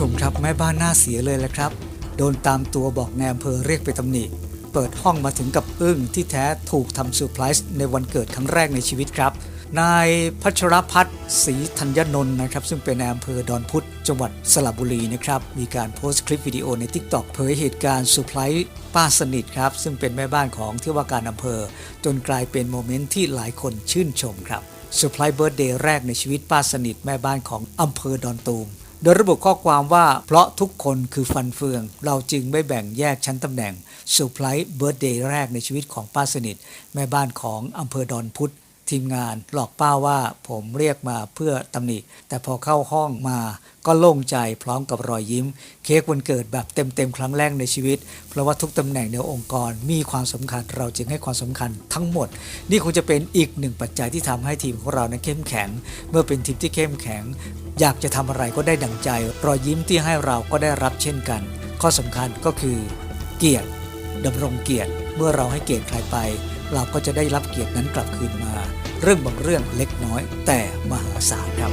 ชมครับแม่บ้านหน้าเสียเลยแหละครับ โดนตามตัวบอกนายอำเภอเรียกไปตำหนิ เปิดห้องมาถึงกับอึ้งที่แท้ถูกทำเซอร์ไพรส์ในวันเกิดครั้งแรกในชีวิตครับนายพัชรพัฒน์ศรีธัญนนท์นะครับ ซึ่งเป็นนายอำเภอดอนพุธจังหวัดสระบุรีนะครับ มีการโพสต์คลิปวิดีโอใน TikTok เผยเหตุการณ์เซอร์ไพรส์ป้าสนิทครับ ซึ่งเป็นแม่บ้านของที่ว่าการอำเภอ จนกลายเป็นโมเมนต์ที่หลายคนชื่นชมครับเซอร์ไพรส์เบิร์ดเดย์แรกในชีวิตป้าสนิทแม่บ้านของอำเภอดอนตูม โดยระบุข้อความว่าเพราะทุกคนคือฟันเฟือง เราจึงไม่แบ่งแยกชั้นตำแหน่งเซอร์ไพรส์เบิร์ดเดย์แรกในชีวิตของป้าสนิท แม่บ้านของอำเภอดอนพุธทีมงานหลอกป้าว่าผมเรียกมาเพื่อตำหนิ แต่พอเข้าห้องมาก็โล่งใจพร้อมกับรอยยิ้ม เค้กวันเกิดแบบเต็มๆ ครั้งแรกในชีวิต เพราะว่าทุกตำแหน่งในองค์กรมีความสำคัญเราจึงให้ความสำคัญทั้งหมด นี่คงจะเป็นอีกหนึ่งปัจจัยที่ทำให้ทีมของเรานั้นเข้มแข็ง เมื่อเป็นทีมที่เข้มแข็ง อยากจะทำอะไรก็ได้ดังใจ รอยยิ้มที่ให้เราก็ได้รับเช่นกัน ข้อสำคัญก็คือ เกียรติดำรงเกียรติเมื่อเราให้เกียรติใครไป เราก็จะได้รับเกียรตินั้นกลับคืนมา เรื่องบางเรื่องเล็กน้อย แต่มหาศาลครับ